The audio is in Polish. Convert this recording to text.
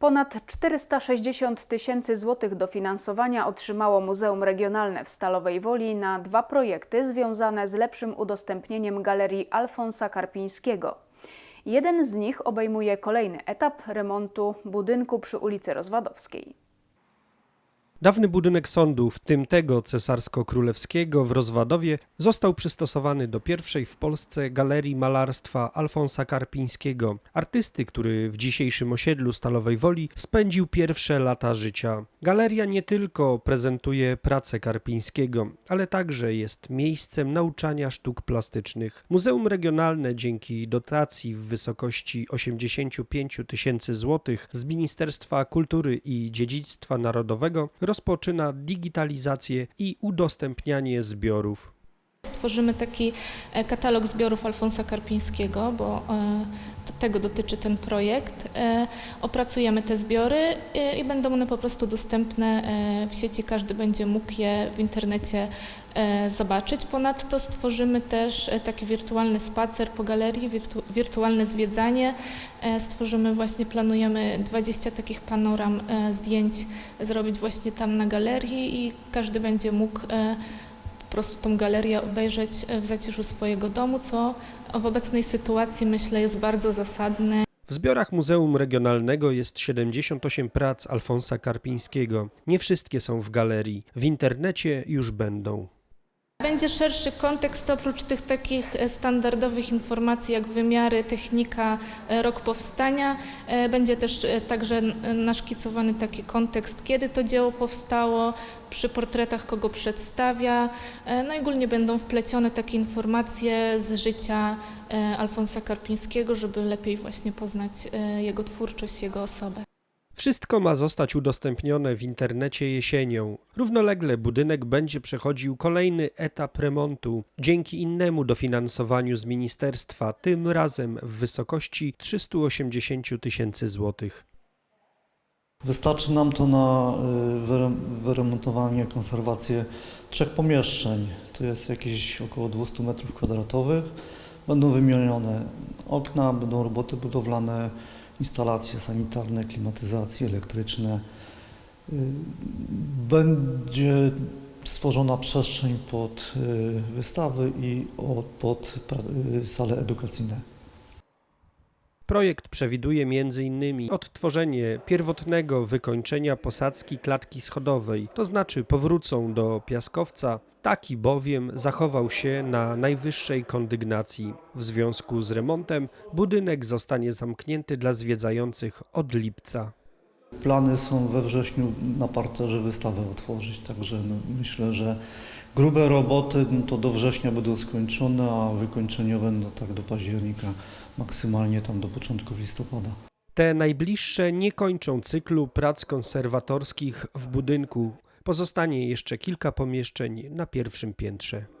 Ponad 460 tysięcy złotych dofinansowania otrzymało Muzeum Regionalne w Stalowej Woli na dwa projekty związane z lepszym udostępnieniem galerii Alfonsa Karpińskiego. Jeden z nich obejmuje kolejny etap remontu budynku przy ulicy Rozwadowskiej. Dawny budynek sądu, w tym tego cesarsko-królewskiego w Rozwadowie, został przystosowany do pierwszej w Polsce galerii malarstwa Alfonsa Karpińskiego, artysty, który w dzisiejszym osiedlu Stalowej Woli spędził pierwsze lata życia. Galeria nie tylko prezentuje pracę Karpińskiego, ale także jest miejscem nauczania sztuk plastycznych. Muzeum Regionalne dzięki dotacji w wysokości 85 tysięcy złotych z Ministerstwa Kultury i Dziedzictwa Narodowego rozpoczyna digitalizację i udostępnianie zbiorów. Stworzymy taki e, katalog zbiorów Alfonsa Karpińskiego, bo e, tego dotyczy ten projekt. E, Opracujemy te zbiory i będą one po prostu dostępne w sieci. Każdy będzie mógł je w internecie zobaczyć. Ponadto stworzymy też taki wirtualny spacer po galerii, wirtu, wirtualne zwiedzanie. Stworzymy właśnie, planujemy 20 takich panoram zdjęć zrobić właśnie tam na galerii i każdy będzie mógł po prostu tą galerię obejrzeć e, w zaciszu swojego domu, co w obecnej sytuacji myślę jest bardzo zasadne. W zbiorach Muzeum Regionalnego jest 78 prac Alfonsa Karpińskiego. Nie wszystkie są w galerii. W internecie już będą. Będzie szerszy kontekst oprócz tych takich e, standardowych informacji jak wymiary, technika, e, rok powstania. e, Będzie też także naszkicowany taki kontekst, kiedy to dzieło powstało, przy portretach kogo przedstawia. No i ogólnie będą wplecione takie informacje z życia Alfonsa Karpińskiego, żeby lepiej właśnie poznać jego twórczość, jego osobę. Wszystko ma zostać udostępnione w internecie jesienią. Równolegle budynek będzie przechodził kolejny etap remontu dzięki innemu dofinansowaniu z ministerstwa, tym razem w wysokości 380 tysięcy złotych. Wystarczy nam to na y, wyre- wyremontowanie, konserwację trzech pomieszczeń. To jest jakieś około 200 metrów kwadratowych. Będą wymienione okna, będą roboty budowlane, instalacje sanitarne, klimatyzacje elektryczne. Y, Będzie stworzona przestrzeń pod y, wystawy i pod y, sale edukacyjne. Projekt przewiduje m.in. odtworzenie pierwotnego wykończenia posadzki klatki schodowej, to znaczy powrócą do piaskowca, taki bowiem zachował się na najwyższej kondygnacji. W związku z remontem budynek zostanie zamknięty dla zwiedzających od lipca. Plany są we wrześniu na parterze wystawę otworzyć, także no, myślę, że grube roboty no, to do września będą skończone, a wykończeniowe no, tak do października, maksymalnie tam do początku listopada. Te najbliższe nie kończą cyklu prac konserwatorskich w budynku. Pozostanie jeszcze kilka pomieszczeń na pierwszym piętrze.